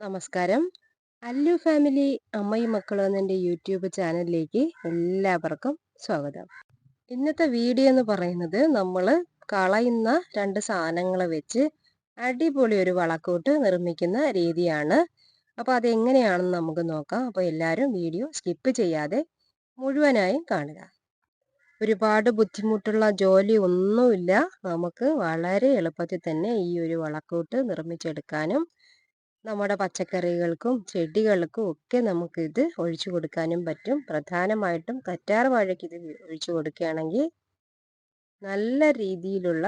നമസ്കാരം. അല്ലു ഫാമിലി അമ്മയും മക്കളും എന്നെ യൂട്യൂബ് ചാനലിലേക്ക് എല്ലാവർക്കും സ്വാഗതം. ഇന്നത്തെ വീഡിയോ എന്ന് പറയുന്നത് നമ്മൾ കളയുന്ന രണ്ട് സാധനങ്ങൾ വെച്ച് അടിപൊളി ഒരു വളക്കൂട്ട് നിർമ്മിക്കുന്ന രീതിയാണ്. അപ്പോൾ അതെങ്ങനെയാണെന്ന് നമുക്ക് നോക്കാം. അപ്പോൾ എല്ലാവരും വീഡിയോ സ്കിപ്പ് ചെയ്യാതെ മുഴുവനായും കാണുക. ഒരുപാട് ബുദ്ധിമുട്ടുള്ള ജോലി ഒന്നുമില്ല. നമുക്ക് വളരെ എളുപ്പത്തിൽ തന്നെ ഈ ഒരു വളക്കൂട്ട് നിർമ്മിച്ചെടുക്കാനും നമ്മുടെ പച്ചക്കറികൾക്കും ചെടികൾക്കും ഒക്കെ നമുക്ക് ഇത് ഒഴിച്ചു കൊടുക്കാനും പറ്റും. പ്രധാനമായിട്ടും കറ്റാർ വാഴയ്ക്ക് ഇത് ഒഴിച്ചു കൊടുക്കുകയാണെങ്കിൽ നല്ല രീതിയിലുള്ള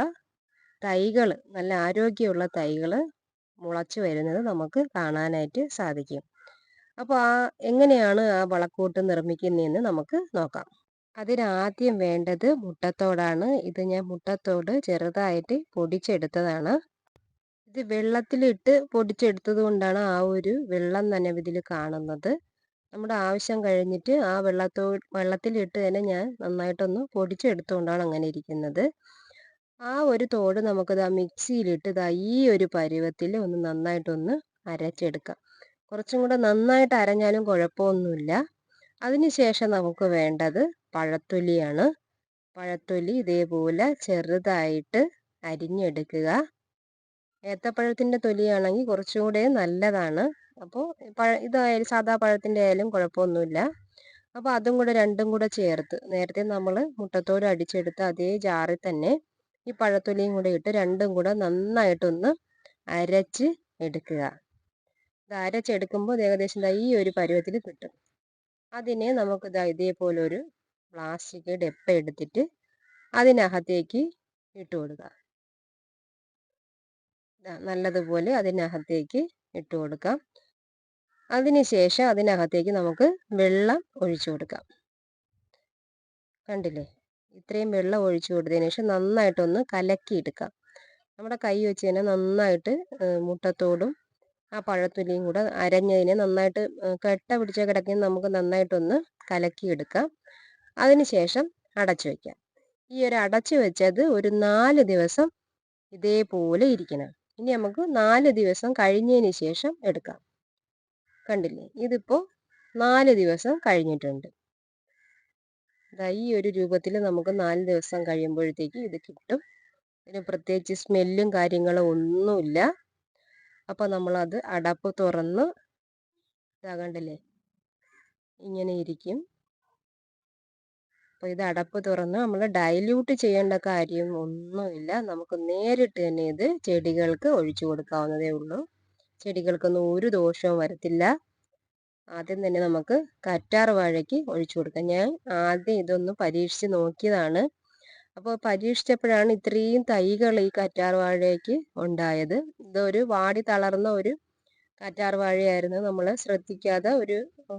തൈകൾ നല്ല ആരോഗ്യമുള്ള തൈകൾ മുളച്ചു വരുന്നത് നമുക്ക് കാണാനായിട്ട് സാധിക്കും. അപ്പോൾ ആ എങ്ങനെയാണ് ആ വളക്കൂട്ട് നിർമ്മിക്കുന്നതെന്ന് നമുക്ക് നോക്കാം. അതിനാദ്യം വേണ്ടത് മുട്ടത്തോടാണ്. ഇത് ഞാൻ മുട്ടത്തോട് ചെറുതായിട്ട് പൊടിച്ചെടുത്തതാണ്. ഇത് വെള്ളത്തിലിട്ട് പൊടിച്ചെടുത്തത് കൊണ്ടാണ് ആ ഒരു വെള്ളം തന്നെ ഇതിൽ കാണുന്നത്. നമ്മുടെ ആവശ്യം കഴിഞ്ഞിട്ട് ആ വെള്ളത്തോ വെള്ളത്തിലിട്ട് തന്നെ ഞാൻ നന്നായിട്ടൊന്ന് പൊടിച്ചെടുത്തുകൊണ്ടാണ് അങ്ങനെ ഇരിക്കുന്നത്. ആ ഒരു തോട് നമുക്കിത് ആ മിക്സിയിലിട്ട് ഇതാ ഈ ഒരു പരുവത്തിൽ ഒന്ന് നന്നായിട്ടൊന്ന് അരച്ചെടുക്കാം. കുറച്ചും കൂടെ നന്നായിട്ട് അരഞ്ഞാലും കുഴപ്പമൊന്നുമില്ല. അതിനുശേഷം നമുക്ക് വേണ്ടത് പഴത്തൊലിയാണ്. പഴത്തൊലി ഇതേപോലെ ചെറുതായിട്ട് അരിഞ്ഞെടുക്കുക. ഏത്തപ്പഴത്തിന്റെ തൊലിയാണെങ്കിൽ കുറച്ചും കൂടെ നല്ലതാണ്. അപ്പോൾ പഴ ഇതായാലും സാധാ പഴത്തിന്റെ ആയാലും കുഴപ്പമൊന്നുമില്ല. അപ്പോൾ അതും കൂടെ രണ്ടും കൂടെ ചേർത്ത് നേരത്തെ നമ്മൾ മുട്ടത്തോട് അടിച്ചെടുത്ത അതേ ജാറിൽ തന്നെ ഈ പഴത്തൊലിയും കൂടെ ഇട്ട് രണ്ടും കൂടെ നന്നായിട്ടൊന്ന് അരച്ച് എടുക്കുക. ഇത് അരച്ചെടുക്കുമ്പോൾ ഏകദേശം ഈ ഒരു പരുവത്തിൽ കിട്ടും. അതിനെ നമുക്ക് ഇതേപോലെ ഒരു പ്ലാസ്റ്റിക് ഡെപ്പ എടുത്തിട്ട് അതിനകത്തേക്ക് ഇട്ട് കൊടുക്കുക. നല്ലതുപോലെ അതിനകത്തേക്ക് ഇട്ട് കൊടുക്കാം. അതിനുശേഷം അതിനകത്തേക്ക് നമുക്ക് വെള്ളം ഒഴിച്ചു കൊടുക്കാം. കണ്ടില്ലേ? ഇത്രയും വെള്ളം ഒഴിച്ചു കൊടുത്തതിന് ശേഷം നന്നായിട്ടൊന്ന് കലക്കിയെടുക്കാം. നമ്മുടെ കൈ വെച്ച് തന്നെ നന്നായിട്ട് മുട്ടത്തോടും ആ പഴത്തൊലിയും കൂടെ അരഞ്ഞതിനെ നന്നായിട്ട് കെട്ട പിടിച്ച കിടക്കുന്ന നമുക്ക് നന്നായിട്ടൊന്ന് കലക്കിയെടുക്കാം. അതിനുശേഷം അടച്ചു വയ്ക്കാം ഈ ഒരു അടച്ചു വെച്ചത് ഒരു നാല് ദിവസം ഇതേപോലെ ഇരിക്കണം. ഇനി നമുക്ക് നാല് ദിവസം കഴിഞ്ഞതിന് ശേഷം എടുക്കാം. കണ്ടില്ലേ? ഇതിപ്പോൾ നാല് ദിവസം കഴിഞ്ഞിട്ടുണ്ട്. ഈ ഒരു രൂപത്തിൽ നമുക്ക് നാല് ദിവസം കഴിയുമ്പോഴത്തേക്ക് ഇത് കിട്ടും. ഇതിന് പ്രത്യേകിച്ച് സ്മെല്ലും കാര്യങ്ങളും ഒന്നുമില്ല. അപ്പോൾ നമ്മളത് അടപ്പ് തുറന്ന് ഇതാകണ്ടല്ലേ ഇങ്ങനെ ഇരിക്കും. അപ്പോൾ ഇത് അടപ്പ് തുറന്ന് നമ്മൾ ഡൈല്യൂട്ട് ചെയ്യേണ്ട കാര്യം ഒന്നുമില്ല. നമുക്ക് നേരിട്ട് തന്നെ ഇത് ചെടികൾക്ക് ഒഴിച്ചു കൊടുക്കാവുന്നതേ ഉള്ളൂ. ചെടികൾക്കൊന്നും ഒരു ദോഷവും വരത്തില്ല. ആദ്യം തന്നെ നമുക്ക് കറ്റാർ വാഴയ്ക്ക് ഒഴിച്ചു കൊടുക്കാം. ഞാൻ ആദ്യം ഇതൊന്ന് പരീക്ഷിച്ച് നോക്കിയതാണ്. അപ്പോൾ പരീക്ഷിച്ചപ്പോഴാണ് ഇത്രയും തൈകൾ ഈ കറ്റാർ വാഴയ്ക്ക് ഉണ്ടായത്. ഇതൊരു വാടി തളർന്ന ഒരു കറ്റാർ വാഴയായിരുന്നു. നമ്മൾ ശ്രദ്ധിക്കാതെ ഒരു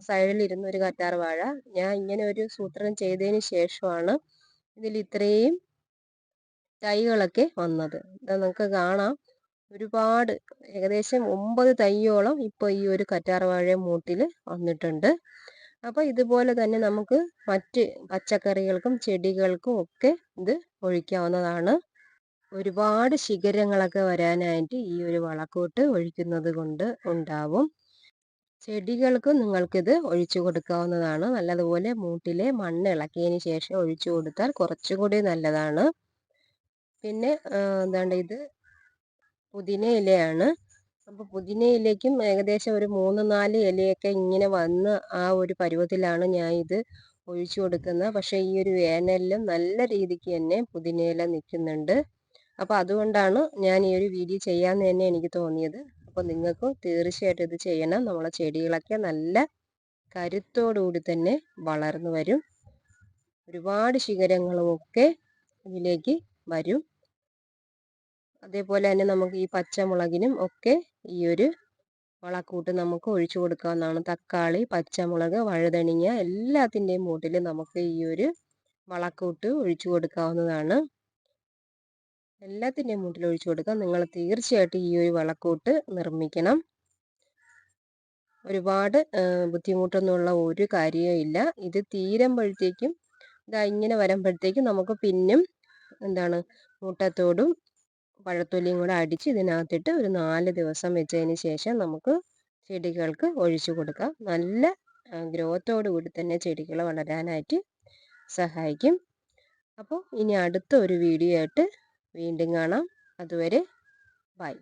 സൈഡിലിരുന്ന ഒരു കറ്റാർ വാഴ. ഞാൻ ഇങ്ങനെ ഒരു സൂത്രം ചെയ്തതിന് ശേഷമാണ് ഇതിൽ ഇത്രയും തൈകളൊക്കെ വന്നത്. ഇതാ നമുക്ക് കാണാം. ഒരുപാട് ഏകദേശം ഒമ്പത് തൈയോളം ഇപ്പോൾ ഈ ഒരു കറ്റാർ വാഴ മൂട്ടിൽ വന്നിട്ടുണ്ട്. അപ്പോൾ ഇതുപോലെ തന്നെ നമുക്ക് മറ്റ് പച്ചക്കറികൾക്കും ചെടികൾക്കും ഒക്കെ ഇത് ഒഴിക്കാവുന്നതാണ്. ഒരുപാട് ശിഖരങ്ങളൊക്കെ വരാനായിട്ട് ഈ ഒരു വളക്കൂട്ട് ഒഴിക്കുന്നത് കൊണ്ട് ഉണ്ടാവും. ചെടികൾക്കും നിങ്ങൾക്കിത് ഒഴിച്ചു കൊടുക്കാവുന്നതാണ്. നല്ലതുപോലെ മൂട്ടിലെ മണ്ണ് ഇളക്കിയതിന് ശേഷം ഒഴിച്ചു കൊടുത്താൽ കുറച്ചുകൂടി നല്ലതാണ്. പിന്നെ എന്താണ് ഇത്? പുതിന ഇലയാണ്. അപ്പോൾ പുതിന ഇലയ്ക്കും ഏകദേശം ഒരു മൂന്ന് നാല് ഇലയൊക്കെ ഇങ്ങനെ വന്ന് ആ ഒരു പരുവത്തിലാണ് ഞാൻ ഇത് ഒഴിച്ചു കൊടുക്കുന്നത്. പക്ഷേ ഈ ഒരു വേനലിലും നല്ല രീതിക്ക് തന്നെ പുതിന ഇല നിൽക്കുന്നുണ്ട്. അപ്പോൾ അതുകൊണ്ടാണ് ഞാൻ ഈ ഒരു വീഡിയോ ചെയ്യാമെന്ന് തന്നെ എനിക്ക് തോന്നിയത്. അപ്പോൾ നിങ്ങൾക്കും തീർച്ചയായിട്ടും ഇത് ചെയ്യണം. നമ്മളെ ചെടികളൊക്കെ നല്ല കരുത്തോടുകൂടി തന്നെ വളർന്നു വരും. ഒരുപാട് ശിഖരങ്ങളും ഒക്കെ ഇതിലേക്ക് വരും. അതേപോലെ തന്നെ നമുക്ക് ഈ പച്ചമുളകിനും ഒക്കെ ഈ ഒരു വളക്കൂട്ട് നമുക്ക് ഒഴിച്ചു കൊടുക്കാവുന്നതാണ്. തക്കാളി പച്ചമുളക് വഴുതണിങ്ങ എല്ലാത്തിന്റെയും മൂട്ടിൽ നമുക്ക് ഈ ഒരു വളക്കൂട്ട് ഒഴിച്ചു കൊടുക്കാവുന്നതാണ്. എല്ലാത്തിന്റെയും മുട്ടിൽ ഒഴിച്ചു കൊടുക്കാം. നിങ്ങൾ തീർച്ചയായിട്ടും ഈ ഒരു വളക്കൂട്ട് നിർമ്മിക്കണം. ഒരുപാട് ബുദ്ധിമുട്ടൊന്നുമുള്ള ഒരു കാര്യവും ഇല്ല. ഇത് തീരുമ്പോഴത്തേക്കും ഇതാ ഇങ്ങനെ വരുമ്പോഴത്തേക്കും നമുക്ക് പിന്നും എന്താണ് മുട്ടത്തോടും പഴത്തൊലിയും കൂടെ അടിച്ച് ഇതിനകത്തിട്ട് ഒരു നാല് ദിവസം വെച്ചതിന് ശേഷം നമുക്ക് ചെടികൾക്ക് ഒഴിച്ചു കൊടുക്കാം. നല്ല ഗ്രോത്തോടു കൂടി തന്നെ ചെടികൾ വളരാനായിട്ട് സഹായിക്കും. അപ്പോൾ ഇനി അടുത്ത ഒരു വീഡിയോ ആയിട്ട് വീണ്ടും കാണാം. അതുവരെ ബൈ.